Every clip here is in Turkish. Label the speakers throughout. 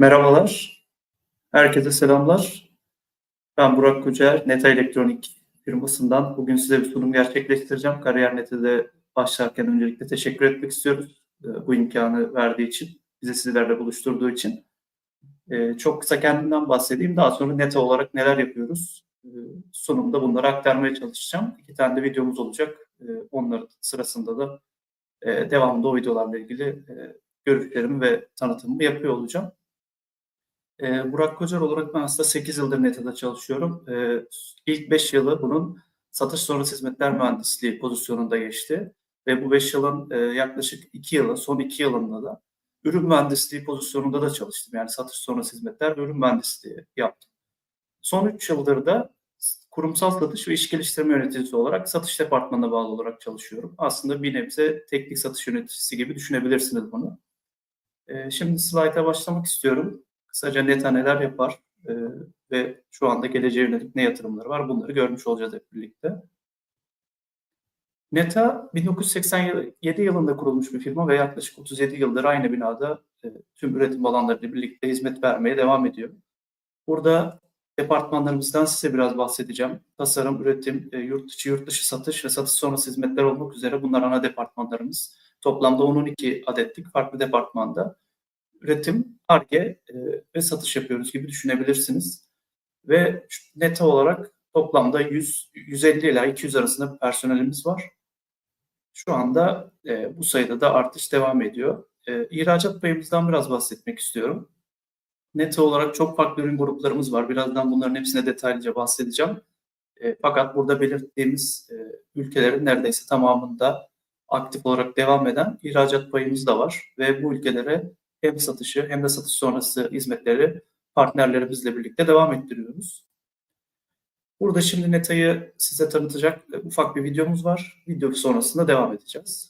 Speaker 1: Merhabalar, herkese selamlar. Ben Burak Kocaer, Neta Elektronik firmasından bugün size bir sunum gerçekleştireceğim. Kariyer Net'e başlarken öncelikle teşekkür etmek istiyoruz e, bu imkanı verdiği için, bizi sizlerle buluşturduğu için. E, Çok kısa kendimden bahsedeyim, daha sonra Neta olarak neler yapıyoruz e, sunumda bunları aktarmaya çalışacağım. İki tane de videomuz olacak, onların sırasında da devamında o videolarla ilgili görüşlerimi ve tanıtımımı yapıyor olacağım. Ee, Burak Kocar olarak ben aslında 8 yıldır NETA'da çalışıyorum. Ee, ilk 5 yılı bunun satış sonrası hizmetler mühendisliği pozisyonunda geçti. Ve bu 5 yılın e, yaklaşık 2 yılı, son 2 yılında da ürün mühendisliği pozisyonunda da çalıştım. Yani satış sonrası hizmetler ve ürün mühendisliği yaptım. Son 3 yıldır da kurumsal satış ve iş geliştirme yöneticisi olarak satış departmanına bağlı olarak çalışıyorum. Aslında bir nebze teknik satış yöneticisi gibi düşünebilirsiniz bunu. Ee, şimdi slayta başlamak istiyorum. Kısaca NETA neler yapar e, ve şu anda geleceğe yönelik ne yatırımları var bunları görmüş olacağız hep birlikte. NETA 1987 yılında kurulmuş bir firma ve yaklaşık 37 yıldır aynı binada e, tüm üretim alanlarıyla birlikte hizmet vermeye devam ediyor. Burada departmanlarımızdan size biraz bahsedeceğim. Tasarım, üretim, e, yurt içi, yurt dışı satış ve satış sonrası hizmetler olmak üzere bunlar ana departmanlarımız. Toplamda 10-12 adetlik farklı departmanda üretim, ARGE e, ve satış yapıyoruz gibi düşünebilirsiniz. Ve neta olarak toplamda 100, 150 ila 200 arasında personelimiz var. Şu anda e, bu sayıda da artış devam ediyor. E, ihracat payımızdan biraz bahsetmek istiyorum. Neta olarak çok farklı ürün gruplarımız var. Birazdan bunların hepsine detaylıca bahsedeceğim. E, fakat burada belirttiğimiz e, ülkelerin neredeyse tamamında aktif olarak devam eden ihracat payımız da var. Ve bu ülkelere hem satışı hem de satış sonrası hizmetleri partnerlerimizle birlikte devam ettiriyoruz. Burada şimdi Neta'yı size tanıtacak ufak bir videomuz var. Video sonrasında devam edeceğiz.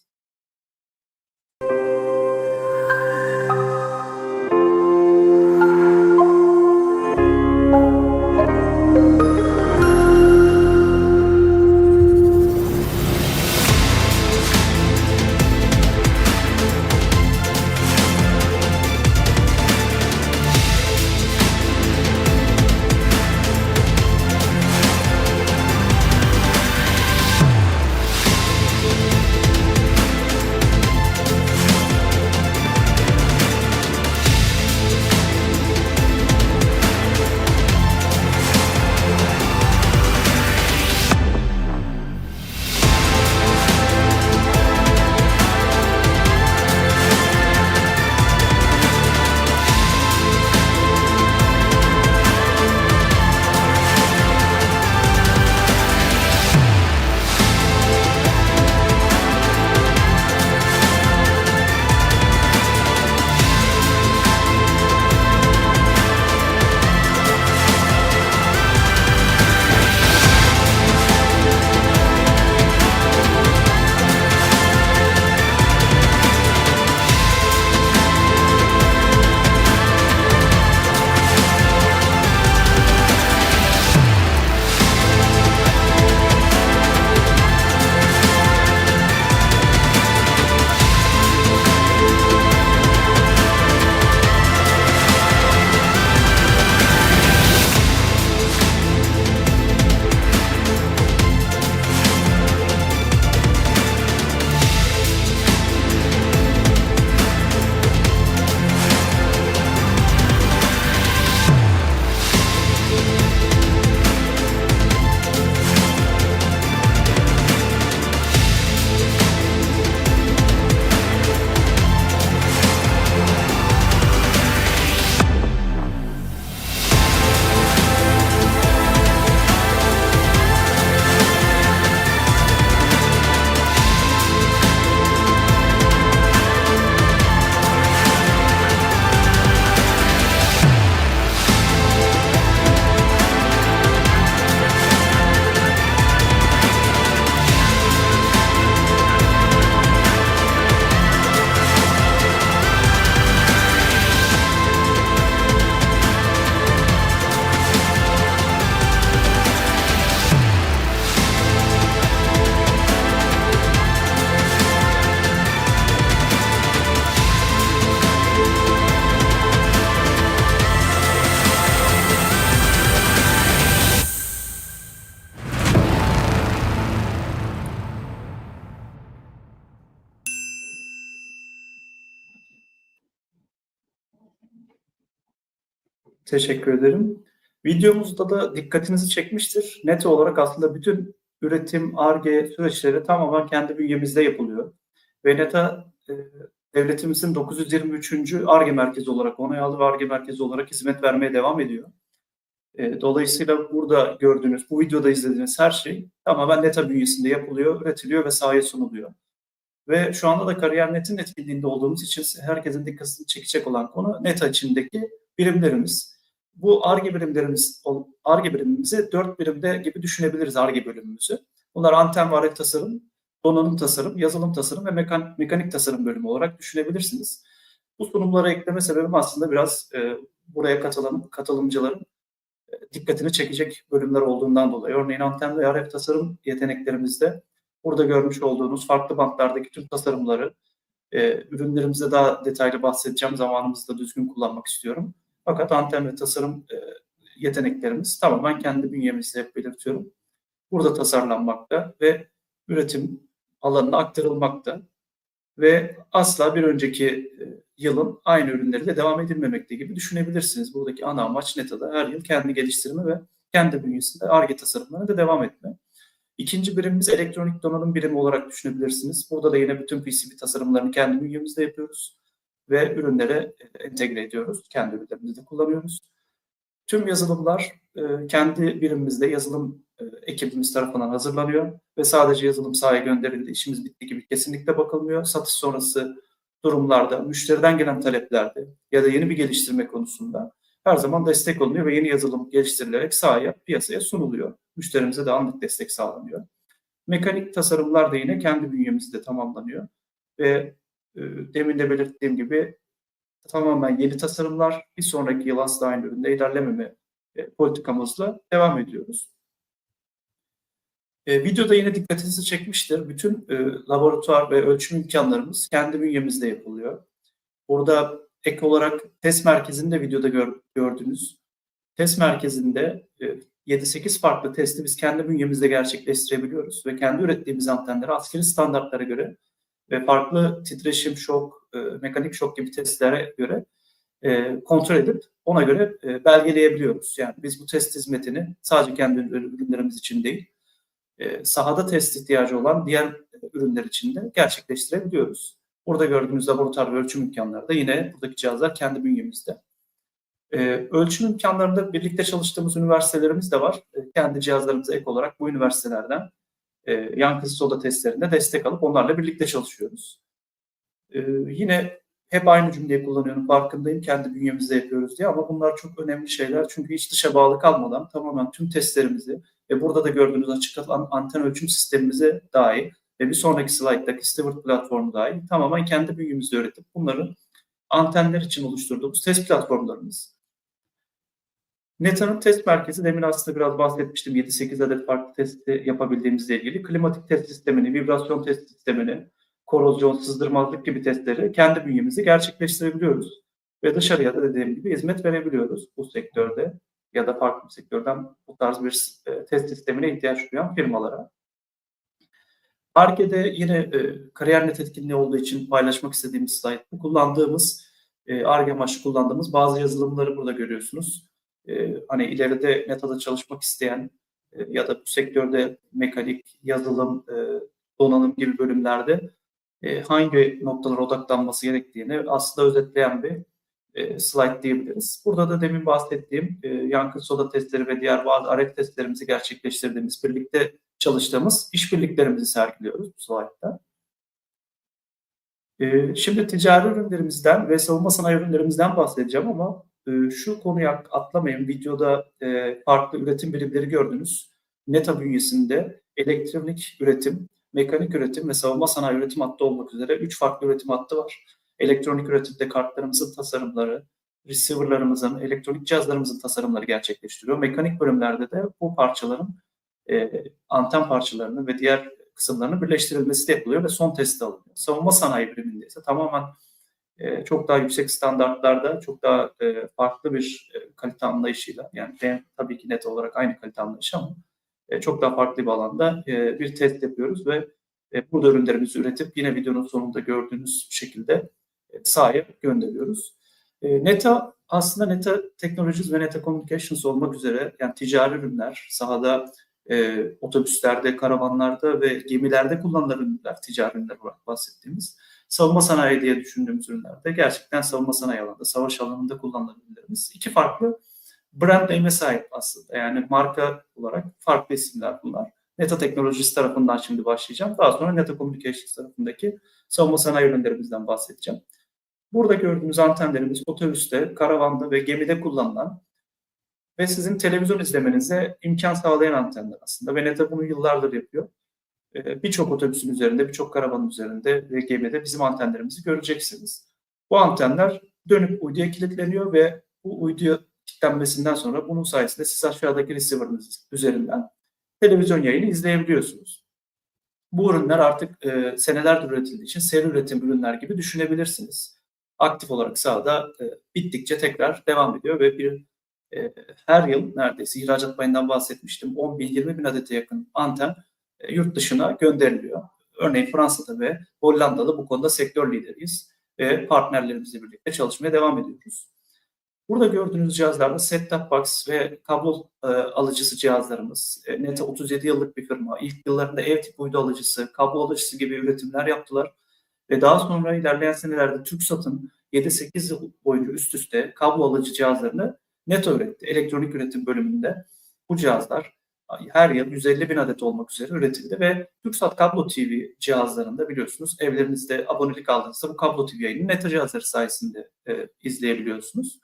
Speaker 1: Teşekkür ederim. Videomuzda da dikkatinizi çekmiştir. Net olarak aslında bütün üretim, ARGE süreçleri tamamen kendi bünyemizde yapılıyor. Ve NETA e, devletimizin 923. ARGE merkezi olarak onay aldı ve ARGE merkezi olarak hizmet vermeye devam ediyor. E, dolayısıyla burada gördüğünüz, bu videoda izlediğiniz her şey tamamen NETA bünyesinde yapılıyor, üretiliyor ve sahaya sunuluyor. Ve şu anda da Kariyer.net'in etkinliğinde olduğumuz için herkesin dikkatini çekecek olan konu NETA içindeki birimlerimiz. Bu ARGE birimlerimiz, ARGE birimimizi dört birimde gibi düşünebiliriz ARGE bölümümüzü. Bunlar anten alet tasarım, donanım tasarım, yazılım tasarım ve mekan, mekanik tasarım bölümü olarak düşünebilirsiniz. Bu sunumlara ekleme sebebim aslında biraz e, buraya katılan katılımcıların e, dikkatini çekecek bölümler olduğundan dolayı. Örneğin anten ve RF tasarım yeteneklerimizde burada görmüş olduğunuz farklı bantlardaki tüm tasarımları e, ürünlerimizde daha detaylı bahsedeceğim. Zamanımızı da düzgün kullanmak istiyorum. Fakat anten ve tasarım e, yeteneklerimiz tamamen kendi bünyemizde belirtiyorum. Burada tasarlanmakta ve üretim alanına aktarılmakta ve asla bir önceki e, yılın aynı ürünleriyle devam edilmemekte gibi düşünebilirsiniz. Buradaki ana amaç NETA'da her yıl kendi geliştirme ve kendi bünyesinde ARGE tasarımlarına da devam etme. İkinci birimimiz elektronik donanım birimi olarak düşünebilirsiniz. Burada da yine bütün PCB tasarımlarını kendi bünyemizde yapıyoruz ve ürünlere e, entegre ediyoruz. Kendi ürünlerimizde kullanıyoruz. Tüm yazılımlar e, kendi birimimizde yazılım e, ekibimiz tarafından hazırlanıyor ve sadece yazılım sahaya gönderildi, işimiz bitti gibi kesinlikle bakılmıyor. Satış sonrası durumlarda, müşteriden gelen taleplerde ya da yeni bir geliştirme konusunda her zaman destek olunuyor ve yeni yazılım geliştirilerek sahaya, piyasaya sunuluyor. Müşterimize de anlık destek sağlanıyor. Mekanik tasarımlar da yine kendi bünyemizde tamamlanıyor ve e, demin de belirttiğim gibi tamamen yeni tasarımlar bir sonraki yıl asla aynı üründe ilerlememe e, politikamızla devam ediyoruz. E, videoda yine dikkatinizi çekmiştir. Bütün e, laboratuvar ve ölçüm imkanlarımız kendi bünyemizde yapılıyor. Burada ek olarak test merkezinde videoda gör, gördünüz. Test merkezinde e, 7-8 farklı testi biz kendi bünyemizde gerçekleştirebiliyoruz ve kendi ürettiğimiz antenleri askeri standartlara göre ve farklı titreşim, şok, e, mekanik şok gibi testlere göre e, kontrol edip ona göre e, belgeleyebiliyoruz. Yani biz bu test hizmetini sadece kendi ürünlerimiz için değil, e, sahada test ihtiyacı olan diğer ürünler için de gerçekleştirebiliyoruz. Burada gördüğünüz laboratuvar ve ölçüm imkanları da yine buradaki cihazlar kendi bünyemizde. Ee, ölçüm imkanlarında birlikte çalıştığımız üniversitelerimiz de var. Ee, kendi cihazlarımıza ek olarak bu üniversitelerden e, yankısız soda testlerinde destek alıp onlarla birlikte çalışıyoruz. Ee, yine hep aynı cümleyi kullanıyorum farkındayım kendi bünyemizde yapıyoruz diye ama bunlar çok önemli şeyler çünkü hiç dışa bağlı kalmadan tamamen tüm testlerimizi ve burada da gördüğünüz açık anten ölçüm sistemimize dair ve bir sonraki slayttaki Steward platformu dahi tamamen kendi bünyemizde üretip bunları antenler için oluşturduğumuz test platformlarımız. NETA'nın test merkezi demin aslında biraz bahsetmiştim 7-8 adet farklı testi yapabildiğimizle ilgili. Klimatik test sistemini, vibrasyon test sistemini, korozyon, sızdırmazlık gibi testleri kendi bünyemizde gerçekleştirebiliyoruz. Ve dışarıya da dediğim gibi hizmet verebiliyoruz bu sektörde ya da farklı bir sektörden bu tarz bir e, test sistemine ihtiyaç duyan firmalara. Arge'de yine e, kariyer net etkinliği olduğu için paylaşmak istediğimiz slaytta kullandığımız e, Arge amaçlı kullandığımız bazı yazılımları burada görüyorsunuz. E, hani ileride NETA'da çalışmak isteyen e, ya da bu sektörde mekanik, yazılım, e, donanım gibi bölümlerde e, hangi noktalara odaklanması gerektiğini aslında özetleyen bir slide diyebiliriz. Burada da demin bahsettiğim yankı soda testleri ve diğer bazı RF testlerimizi gerçekleştirdiğimiz, birlikte çalıştığımız işbirliklerimizi sergiliyoruz bu. E, şimdi ticari ürünlerimizden ve savunma sanayi ürünlerimizden bahsedeceğim ama e, şu konuyu atlamayın. Videoda e, farklı üretim birimleri gördünüz. NETA bünyesinde elektronik üretim, mekanik üretim ve savunma sanayi üretim hattı olmak üzere 3 farklı üretim hattı var. Elektronik üretimde kartlarımızın tasarımları, receiver'larımızın, elektronik cihazlarımızın tasarımları gerçekleştiriyor. Mekanik bölümlerde de bu parçaların e, anten parçalarının ve diğer kısımlarının birleştirilmesi de yapılıyor ve son testi alınıyor. Savunma sanayi biriminde ise tamamen e, çok daha yüksek standartlarda, çok daha e, farklı bir e, kalite anlayışıyla, yani ben, tabii ki net olarak aynı kalite anlayışı ama e, çok daha farklı bir alanda e, bir test yapıyoruz ve e, burada ürünlerimizi üretip yine videonun sonunda gördüğünüz şekilde e, sahaya gönderiyoruz. NETA aslında Neta Technologies ve Neta Communications olmak üzere yani ticari ürünler, sahada e, otobüslerde, karavanlarda ve gemilerde kullanılan ürünler, ticari ürünler olarak bahsettiğimiz savunma sanayi diye düşündüğümüz ürünlerde gerçekten savunma sanayi alanında, savaş alanında kullanılan ürünlerimiz. iki farklı brand name'e sahip aslında. Yani marka olarak farklı isimler bunlar. Neta Technologies tarafından şimdi başlayacağım. Daha sonra Neta Communications tarafındaki savunma sanayi ürünlerimizden bahsedeceğim. Burada gördüğünüz antenlerimiz otobüste, karavanda ve gemide kullanılan ve sizin televizyon izlemenize imkan sağlayan antenler aslında. Ve Neta bunu yıllardır yapıyor. Ee, birçok otobüsün üzerinde, birçok karavanın üzerinde ve gemide bizim antenlerimizi göreceksiniz. Bu antenler dönüp uyduya kilitleniyor ve bu uyduya kilitlenmesinden sonra bunun sayesinde siz aşağıdaki receiver'ınız üzerinden televizyon yayını izleyebiliyorsunuz. Bu ürünler artık e, senelerdir üretildiği için seri üretim ürünler gibi düşünebilirsiniz. Aktif olarak sahada e, bittikçe tekrar devam ediyor ve bir e, her yıl neredeyse ihracat payından bahsetmiştim 10 bin 20 bin adete yakın anten yurt dışına gönderiliyor. Örneğin Fransa'da ve Hollanda'da bu konuda sektör lideriyiz ve partnerlerimizle birlikte çalışmaya devam ediyoruz. Burada gördüğünüz cihazlarda set-top box ve kablo e, alıcısı cihazlarımız. E, Neta 37 yıllık bir firma. İlk yıllarında ev tip uydu alıcısı, kablo alıcısı gibi üretimler yaptılar. Ve daha sonra ilerleyen senelerde TürkSat'ın 7-8 yıl boyunca üst üste kablo alıcı cihazlarını Neta üretti. Elektronik üretim bölümünde bu cihazlar her yıl 150 bin adet olmak üzere üretildi ve TürkSat Kablo TV cihazlarında biliyorsunuz evlerinizde abonelik aldığınızda bu kablo TV yayını Neta cihazları sayesinde e, izleyebiliyorsunuz.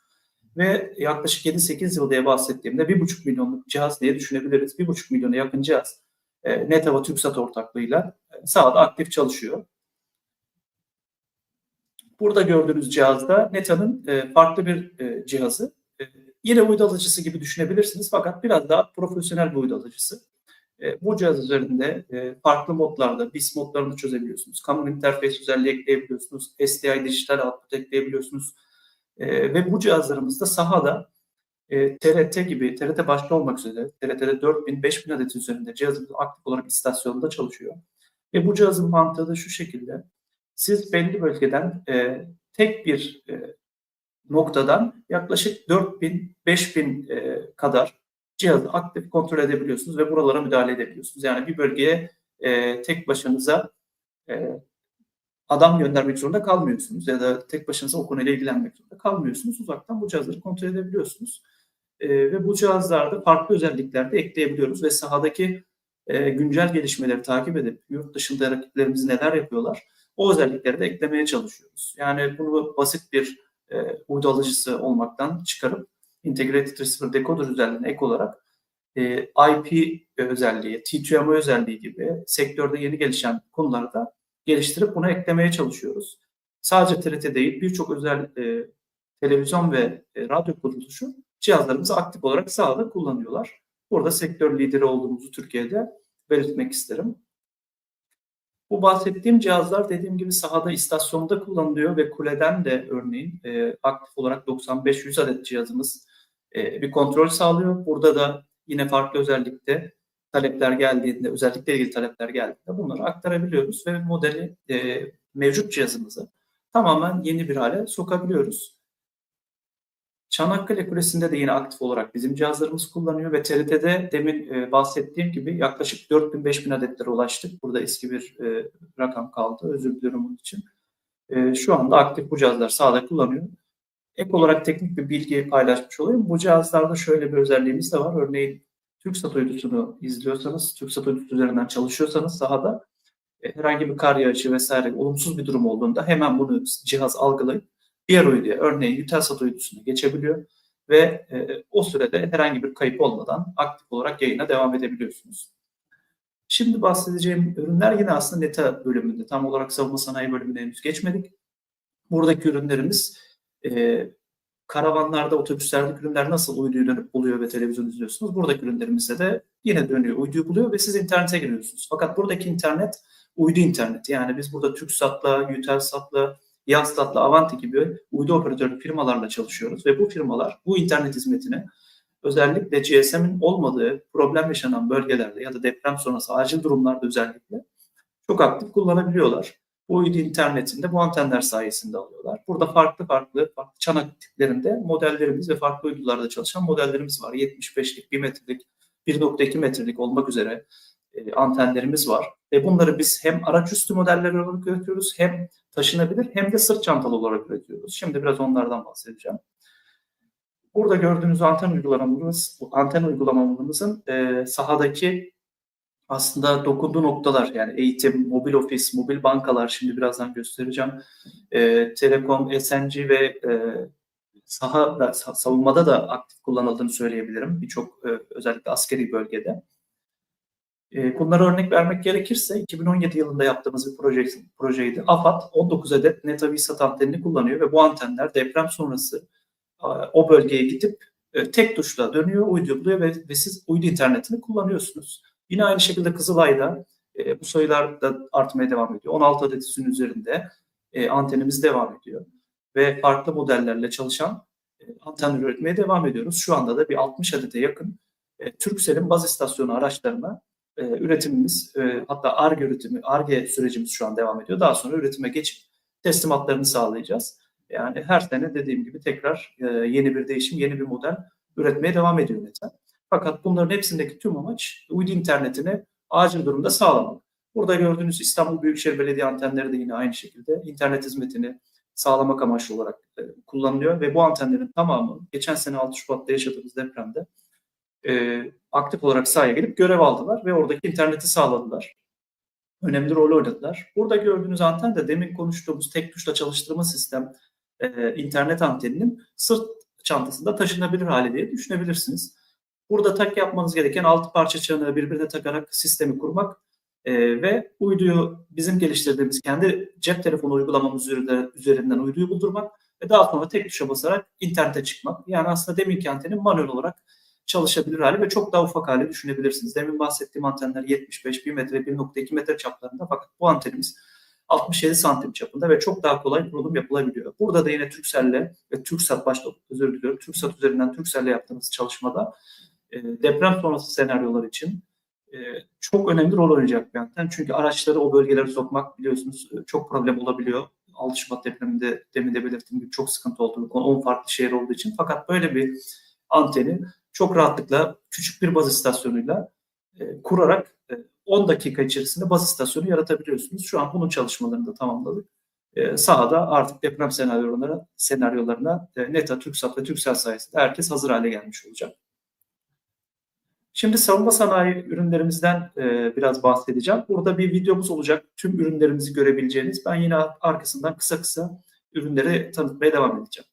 Speaker 1: Ve yaklaşık 7-8 yıl diye bahsettiğimde 1,5 milyonluk cihaz diye düşünebiliriz. 1,5 milyona yakın cihaz e, Netava TürkSat ortaklığıyla e, sahada aktif çalışıyor. Burada gördüğünüz cihazda Neta'nın e, farklı bir e, cihazı. E, yine uydu alıcısı gibi düşünebilirsiniz fakat biraz daha profesyonel bir uydu alıcısı. E, bu cihaz üzerinde e, farklı modlarda, BIS modlarını çözebiliyorsunuz. Common Interface özelliği ekleyebiliyorsunuz. SDI dijital output ekleyebiliyorsunuz. E, ve bu cihazlarımızda sahada e, TRT gibi, TRT başta olmak üzere TRT'de 4000, 5000 adet üzerinde cihazımız aktif olarak istasyonda çalışıyor. Ve bu cihazın mantığı da şu şekilde. Siz belli bölgeden e, tek bir e, noktadan yaklaşık 4000, 5000 e, kadar cihazı aktif kontrol edebiliyorsunuz ve buralara müdahale edebiliyorsunuz. Yani bir bölgeye e, tek başınıza e, adam göndermek zorunda kalmıyorsunuz ya da tek başınıza o konuyla ilgilenmek zorunda kalmıyorsunuz. Uzaktan bu cihazları kontrol edebiliyorsunuz. E, ve bu cihazlarda farklı özellikler de ekleyebiliyoruz ve sahadaki e, güncel gelişmeleri takip edip yurt dışında rakiplerimiz neler yapıyorlar o özellikleri de eklemeye çalışıyoruz. Yani bunu basit bir e, uydu alıcısı olmaktan çıkarıp Integrated Receiver Decoder özelliğine ek olarak e, IP özelliği, T2M özelliği gibi sektörde yeni gelişen konularda geliştirip buna eklemeye çalışıyoruz. Sadece TRT değil birçok özel e, televizyon ve e, radyo kuruluşu cihazlarımızı aktif olarak sahada kullanıyorlar. Burada sektör lideri olduğumuzu Türkiye'de belirtmek isterim. Bu bahsettiğim cihazlar dediğim gibi sahada istasyonda kullanılıyor ve kuleden de örneğin e, aktif olarak 95-100 adet cihazımız e, bir kontrol sağlıyor. Burada da yine farklı özellikte talepler geldiğinde, özellikle ilgili talepler geldiğinde bunları aktarabiliyoruz ve modeli e, mevcut cihazımızı tamamen yeni bir hale sokabiliyoruz. Çanakkale Kulesi'nde de yine aktif olarak bizim cihazlarımız kullanıyor ve TRT'de demin e, bahsettiğim gibi yaklaşık 4000-5000 adetlere ulaştık. Burada eski bir e, rakam kaldı. Özür diliyorum bunun için. E, şu anda aktif bu cihazlar sahada kullanıyor. Ek olarak teknik bir bilgi paylaşmış olayım. Bu cihazlarda şöyle bir özelliğimiz de var. Örneğin TürkSat uydusunu izliyorsanız, TürkSat uydusu üzerinden çalışıyorsanız sahada e, herhangi bir kar yağışı vesaire olumsuz bir durum olduğunda hemen bunu cihaz algılayıp diğer uyduya örneğin Eutelsat uydusuna geçebiliyor ve e, o sürede herhangi bir kayıp olmadan aktif olarak yayına devam edebiliyorsunuz. Şimdi bahsedeceğim ürünler yine aslında NETA bölümünde. Tam olarak savunma sanayi bölümüne henüz geçmedik. Buradaki ürünlerimiz e, karavanlarda, otobüslerdeki ürünler nasıl uyduyu dönüp buluyor ve televizyon izliyorsunuz. Buradaki ürünlerimizde de yine dönüyor, uyduyu buluyor ve siz internete giriyorsunuz. Fakat buradaki internet uydu interneti. Yani biz burada TürkSat'la, Eutelsat'la, Yaslat'la, Avanti gibi uydu operatörlü firmalarla çalışıyoruz ve bu firmalar bu internet hizmetini özellikle GSM'in olmadığı problem yaşanan bölgelerde ya da deprem sonrası acil durumlarda özellikle çok aktif kullanabiliyorlar. bu uydu internetinde bu antenler sayesinde alıyorlar. Burada farklı farklı, farklı çanak tiplerinde modellerimiz ve farklı uydularda çalışan modellerimiz var. 75'lik, 1 metrelik, 1.2 metrelik olmak üzere e, antenlerimiz var. Ve bunları biz hem araç üstü modeller olarak üretiyoruz hem taşınabilir hem de sırt çantalı olarak üretiyoruz. Şimdi biraz onlardan bahsedeceğim. Burada gördüğünüz anten uygulamamız, bu anten uygulamamızın e, sahadaki aslında dokunduğu noktalar yani eğitim, mobil ofis, mobil bankalar şimdi birazdan göstereceğim. E, telekom, SNG ve e, saha savunmada da aktif kullanıldığını söyleyebilirim. Birçok e, özellikle askeri bölgede. E, bunlara örnek vermek gerekirse 2017 yılında yaptığımız bir proje, projeydi. AFAD 19 adet NetaVisat antenini kullanıyor ve bu antenler deprem sonrası o bölgeye gidip e, tek tuşla dönüyor, uydu buluyor ve, ve siz uydu internetini kullanıyorsunuz. Yine aynı şekilde Kızılay'da e, bu sayılar da artmaya devam ediyor. 16 adet üzerinde e, antenimiz devam ediyor. Ve farklı modellerle çalışan anten üretmeye devam ediyoruz. Şu anda da bir 60 adete yakın Turkcell'in baz istasyonu araçlarına e, üretimimiz, e, hatta ARGE üretimi, ARGE sürecimiz şu an devam ediyor. Daha sonra üretime geçip teslimatlarını sağlayacağız. Yani her sene dediğim gibi tekrar e, yeni bir değişim, yeni bir model üretmeye devam ediyor Neten. Fakat bunların hepsindeki tüm amaç uydu internetini acil durumda sağlamak. Burada gördüğünüz İstanbul Büyükşehir Belediye antenleri de yine aynı şekilde internet hizmetini sağlamak amaçlı olarak e, kullanılıyor ve bu antenlerin tamamı geçen sene 6 Şubat'ta yaşadığımız depremde e, aktif olarak sahaya gelip görev aldılar ve oradaki interneti sağladılar. Önemli rol oynadılar. Burada gördüğünüz anten de demin konuştuğumuz tek tuşla çalıştırma sistem e, internet anteninin sırt çantasında taşınabilir hale diye düşünebilirsiniz. Burada tak yapmanız gereken altı parça çanığı birbirine takarak sistemi kurmak e, ve uyduyu bizim geliştirdiğimiz kendi cep telefonu uygulamamız üzerinden uyduyu buldurmak ve daha sonra tek tuşa basarak internete çıkmak. Yani aslında deminki antenin manuel olarak çalışabilir hali ve çok daha ufak hali düşünebilirsiniz. Demin bahsettiğim antenler 75, 1 metre, 1.2 metre çaplarında fakat bu antenimiz 67 santim çapında ve çok daha kolay kurulum yapılabiliyor. Burada da yine Turkcell'le ve Turksat başta özür diliyorum. Turksat üzerinden Turkcell'le yaptığımız çalışmada e, deprem sonrası senaryolar için e, çok önemli rol oynayacak bir anten. Çünkü araçları o bölgelere sokmak biliyorsunuz e, çok problem olabiliyor. 6 Şubat depreminde demin de belirttiğim gibi çok sıkıntı oldu. 10 farklı şehir olduğu için. Fakat böyle bir anteni çok rahatlıkla küçük bir baz istasyonuyla e, kurarak e, 10 dakika içerisinde baz istasyonu yaratabiliyorsunuz. Şu an bunun çalışmalarını da tamamladık. E, sahada artık deprem senaryolarına, senaryolarına e, NETA, TürkSat ve Türksel sayesinde herkes hazır hale gelmiş olacak. Şimdi savunma sanayi ürünlerimizden e, biraz bahsedeceğim. Burada bir videomuz olacak. Tüm ürünlerimizi görebileceğiniz. Ben yine arkasından kısa kısa ürünleri tanıtmaya devam edeceğim.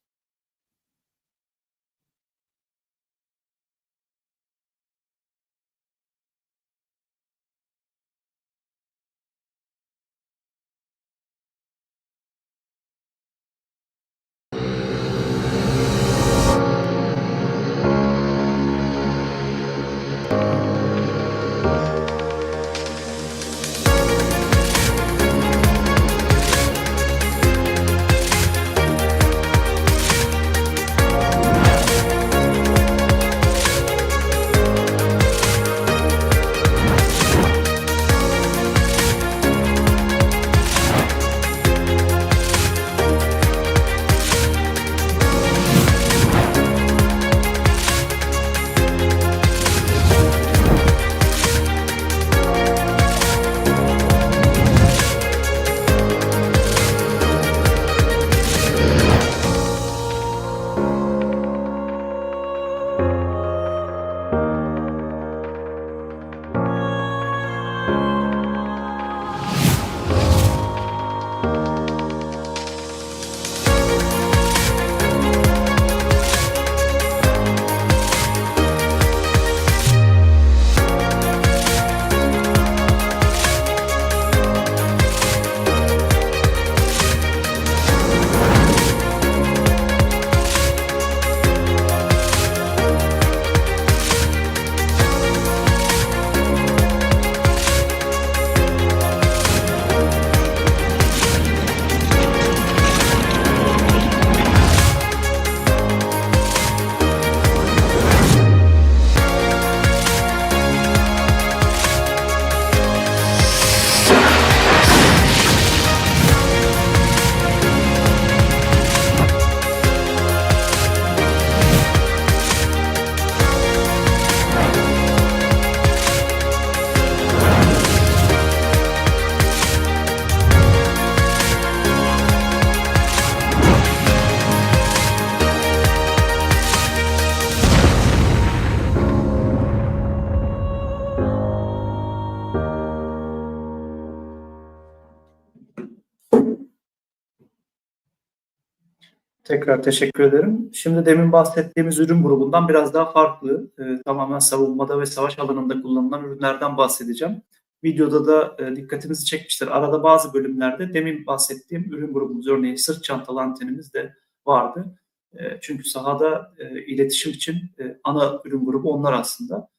Speaker 1: Tekrar teşekkür ederim. Şimdi demin bahsettiğimiz ürün grubundan biraz daha farklı, e, tamamen savunmada ve savaş alanında kullanılan ürünlerden bahsedeceğim. Videoda da e, dikkatinizi çekmiştir. Arada bazı bölümlerde demin bahsettiğim ürün grubumuz, örneğin sırt çantalı antenimiz de vardı. E, çünkü sahada e, iletişim için e, ana ürün grubu onlar aslında.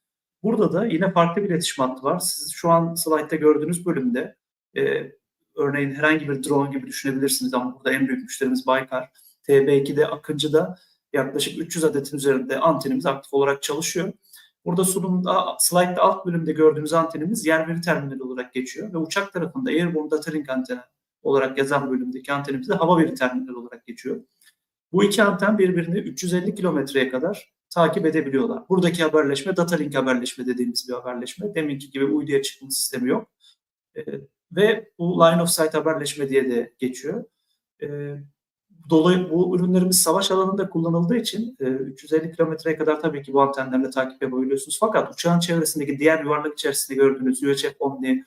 Speaker 1: Burada da yine farklı bir iletişim hattı var. Siz şu an slaytta gördüğünüz bölümde e, örneğin herhangi bir drone gibi düşünebilirsiniz ama burada en büyük müşterimiz Baykar. TB2'de Akıncı'da yaklaşık 300 adetin üzerinde antenimiz aktif olarak çalışıyor. Burada sunumda, slide'da alt bölümde gördüğünüz antenimiz yer veri terminali olarak geçiyor ve uçak tarafında Airborne Data anteni olarak yazan bölümdeki antenimiz de hava veri terminali olarak geçiyor. Bu iki anten birbirini 350 kilometreye kadar takip edebiliyorlar. Buradaki haberleşme data link haberleşme dediğimiz bir haberleşme. Deminki gibi uyduya çıkma sistemi yok. E, ve bu line of sight haberleşme diye de geçiyor. E, dolayı bu ürünlerimiz savaş alanında kullanıldığı için e, 350 kilometreye kadar tabii ki bu antenlerle takip yapabiliyorsunuz. Fakat uçağın çevresindeki diğer yuvarlak içerisinde gördüğünüz UHF Omni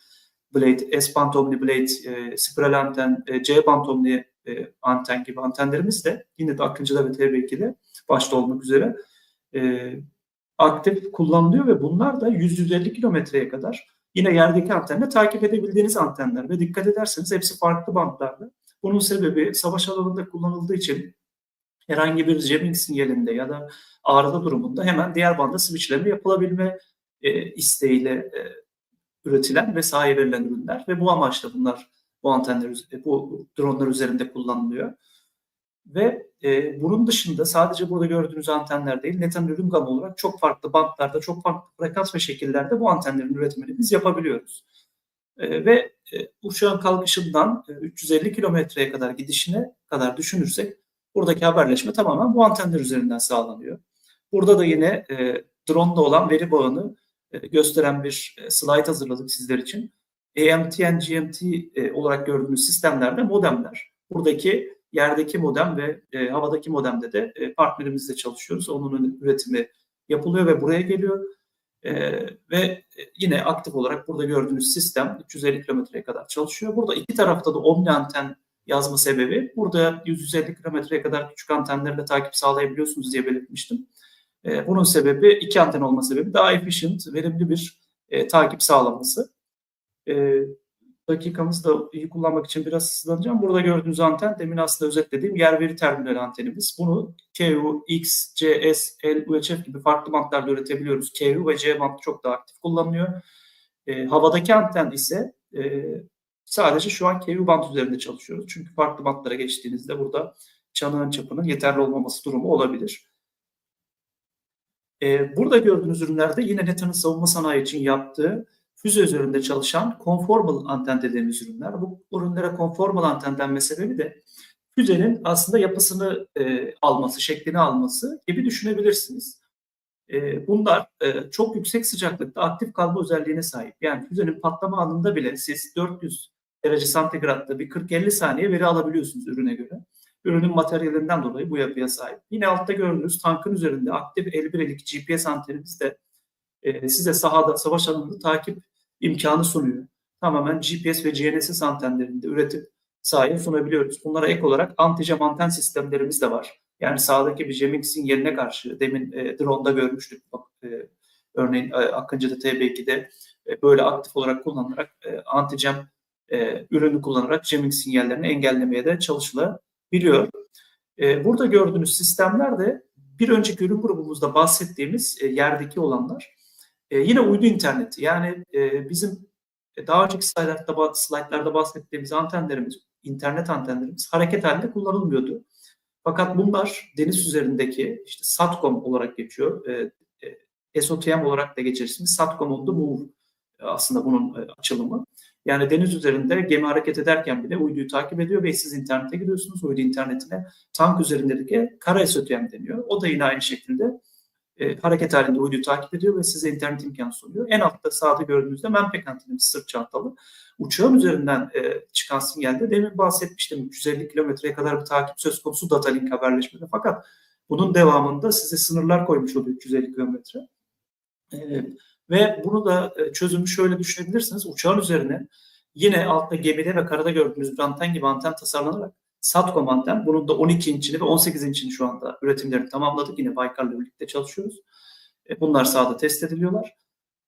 Speaker 1: Blade, S-band Omni Blade, e, spiral anten, e, C-band Omni e, anten gibi antenlerimiz de yine de Akıncı'da ve TB2'de başta olmak üzere e, aktif kullanılıyor ve bunlar da 100-150 kilometreye kadar yine yerdeki antenle takip edebildiğiniz antenler ve dikkat ederseniz hepsi farklı bantlarda. Bunun sebebi savaş alanında kullanıldığı için herhangi bir jamming sinyalinde ya da arıza durumunda hemen diğer banda switchleme yapılabilme e, isteğiyle e, üretilen ve sahaya ürünler ve bu amaçla bunlar bu antenler, bu dronlar üzerinde kullanılıyor. Ve e, bunun dışında sadece burada gördüğünüz antenler değil, Netan ürün gamı olarak çok farklı bantlarda, çok farklı frekans ve şekillerde bu antenlerin üretimini biz yapabiliyoruz. E, ve uçağın kalkışından e, 350 kilometreye kadar gidişine kadar düşünürsek buradaki haberleşme tamamen bu antenler üzerinden sağlanıyor. Burada da yine e, drone'da olan veri bağını e, gösteren bir e, slide hazırladık sizler için. AMT and GMT e, olarak gördüğünüz sistemlerde modemler. Buradaki yerdeki modem ve e, havadaki modemde de e, partnerimizle çalışıyoruz. Onun üretimi yapılıyor ve buraya geliyor. E, ve yine aktif olarak burada gördüğünüz sistem 350 kilometreye kadar çalışıyor. Burada iki tarafta da omni anten yazma sebebi burada 150 kilometreye kadar küçük antenlerle takip sağlayabiliyorsunuz diye belirtmiştim. E, bunun sebebi iki anten olma sebebi daha efficient, verimli bir e, takip sağlaması. E, dakikamızı da iyi kullanmak için biraz hızlanacağım. Burada gördüğünüz anten demin aslında özetlediğim yer veri terminali antenimiz. Bunu KU, X, CS, L, UHF gibi farklı bantlarda üretebiliyoruz. KU ve C band çok daha aktif kullanılıyor. E, havadaki anten ise e, sadece şu an KU band üzerinde çalışıyoruz. Çünkü farklı bantlara geçtiğinizde burada çanağın çapının yeterli olmaması durumu olabilir. E, burada gördüğünüz ürünlerde yine NETA'nın savunma sanayi için yaptığı füze üzerinde çalışan conformal anten dediğimiz ürünler. Bu ürünlere conformal anten denme sebebi de füzenin aslında yapısını e, alması, şeklini alması gibi düşünebilirsiniz. E, bunlar e, çok yüksek sıcaklıkta aktif kalma özelliğine sahip. Yani füzenin patlama anında bile siz 400 derece santigratta bir 40-50 saniye veri alabiliyorsunuz ürüne göre. Ürünün materyalinden dolayı bu yapıya sahip. Yine altta gördüğünüz tankın üzerinde aktif 51'lik GPS antenimiz de e, size sahada, savaş alanında takip imkanı sunuyor. Tamamen GPS ve GNSS antenlerinde üretip sahaya sunabiliyoruz. Bunlara ek olarak anti-jam anten sistemlerimiz de var. Yani sahadaki bir jamming sinyaline karşı demin e, drone'da görmüştük. Bak, e, örneğin e, Akıncı'da TB2'de e, böyle aktif olarak kullanılarak e, anti-jam e, ürünü kullanarak jamming sinyallerini engellemeye de çalışılabiliyor. E, burada gördüğünüz sistemler de bir önceki ürün grubumuzda bahsettiğimiz e, yerdeki olanlar. E, yine uydu interneti yani e, bizim daha önceki slaytlarda, slaytlarda bahsettiğimiz antenlerimiz, internet antenlerimiz hareket halinde kullanılmıyordu. Fakat bunlar deniz üzerindeki işte SATCOM olarak geçiyor. E, e, SOTM olarak da geçersiniz. SATCOM the move aslında bunun e, açılımı. Yani deniz üzerinde gemi hareket ederken bile uyduyu takip ediyor ve siz internete gidiyorsunuz. Uydu internetine tank üzerindeki kara SOTM deniyor. O da yine aynı şekilde e, hareket halinde uyduyu takip ediyor ve size internet imkanı sunuyor. En altta sağda gördüğünüzde Manpack antenimiz sırt çantalı. Uçağın üzerinden e, çıkan sinyalde demin bahsetmiştim 350 kilometreye kadar bir takip söz konusu data link haberleşmede. Fakat bunun devamında size sınırlar koymuş oluyor 350 kilometre. E, ve bunu da e, çözümü şöyle düşünebilirsiniz. Uçağın üzerine yine altta gemide ve karada gördüğünüz bir anten gibi anten tasarlanarak Satcom anten. Bunun da 12 inçini ve 18 inçini şu anda üretimlerini tamamladık. Yine Baykar'la birlikte çalışıyoruz. E, bunlar sahada test ediliyorlar.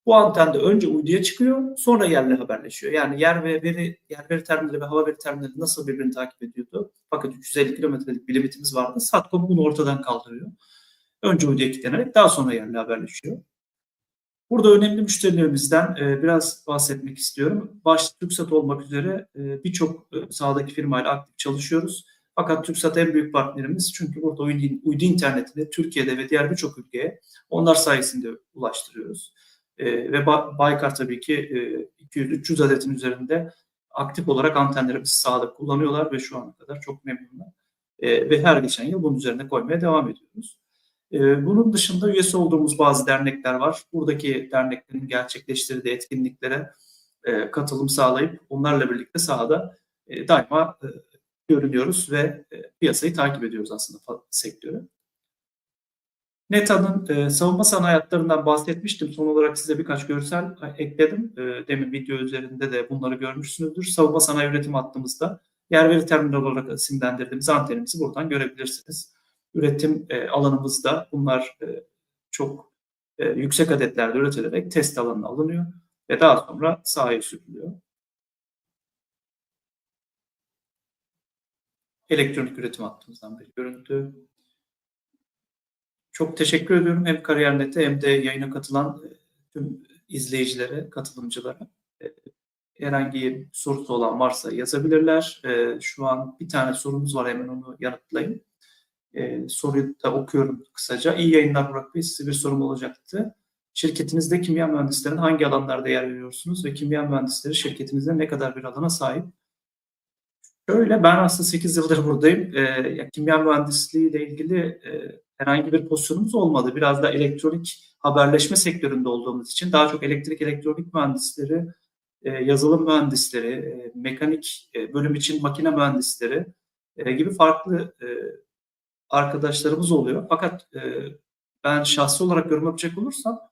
Speaker 1: Bu anten de önce uyduya çıkıyor, sonra yerle haberleşiyor. Yani yer ve veri, yer veri terminali ve hava veri terminali nasıl birbirini takip ediyordu? Fakat 350 kilometrelik bir limitimiz vardı. Satcom bunu ortadan kaldırıyor. Önce uyduya kilitlenerek daha sonra yerle haberleşiyor. Burada önemli müşterilerimizden e, biraz bahsetmek istiyorum. Başta TürkSat olmak üzere e, birçok e, sahadaki firmayla aktif çalışıyoruz. Fakat TürkSat en büyük partnerimiz çünkü burada uydu, uydu internetini Türkiye'de ve diğer birçok ülkeye onlar sayesinde ulaştırıyoruz. E, ve ba Baykar tabii ki e, 200-300 adetin üzerinde aktif olarak antenlerimizi sahada kullanıyorlar ve şu ana kadar çok memnunlar. Ve her geçen yıl bunun üzerine koymaya devam ediyoruz. E, bunun dışında üyesi olduğumuz bazı dernekler var. Buradaki derneklerin gerçekleştirdiği etkinliklere e, katılım sağlayıp onlarla birlikte sahada e, daima e, görünüyoruz ve piyasayı takip ediyoruz aslında sektörü. NETA'nın savunma sanayi hayatlarından bahsetmiştim. Son olarak size birkaç görsel ekledim. Demin video üzerinde de bunları görmüşsünüzdür. Savunma sanayi üretim hattımızda yer veri terminal olarak isimlendirdiğimiz antenimizi buradan görebilirsiniz. Üretim e, alanımızda bunlar e, çok e, yüksek adetlerde üretilerek test alanına alınıyor ve daha sonra sahaya sürülüyor. Elektronik üretim hattımızdan bir görüntü. Çok teşekkür ediyorum hem Kariyer.net'e hem de yayına katılan tüm izleyicilere, katılımcılara. Herhangi sorusu olan varsa yazabilirler. Şu an bir tane sorumuz var hemen onu yanıtlayayım. Soruyu da okuyorum kısaca. İyi yayınlar Burak Bey. Size bir sorum olacaktı. Şirketinizde kimya mühendislerinin hangi alanlarda yer veriyorsunuz ve kimya mühendisleri şirketinizde ne kadar bir alana sahip? Şöyle ben aslında 8 yıldır buradayım. E, kimya mühendisliği ile ilgili e, herhangi bir pozisyonumuz olmadı. Biraz da elektronik haberleşme sektöründe olduğumuz için daha çok elektrik elektronik mühendisleri, e, yazılım mühendisleri, e, mekanik e, bölüm için makine mühendisleri e, gibi farklı e, arkadaşlarımız oluyor. Fakat e, ben şahsi olarak yorum yapacak olursam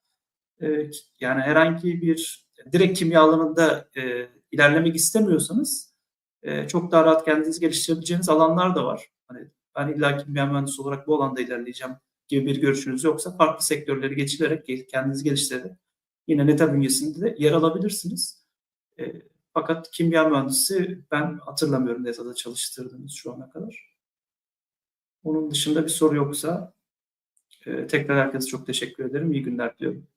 Speaker 1: e, yani herhangi bir direkt kimya alanında e, ilerlemek istemiyorsanız e, çok daha rahat kendinizi geliştirebileceğiniz alanlar da var. Hani ben illa kimya mühendisi olarak bu alanda ilerleyeceğim gibi bir görüşünüz yoksa farklı sektörleri geçilerek kendinizi geliştirerek yine NETA bünyesinde de yer alabilirsiniz. E, fakat kimya mühendisi ben hatırlamıyorum NETA'da çalıştırdığımız şu ana kadar. Onun dışında bir soru yoksa e, tekrar herkese çok teşekkür ederim. İyi günler diliyorum.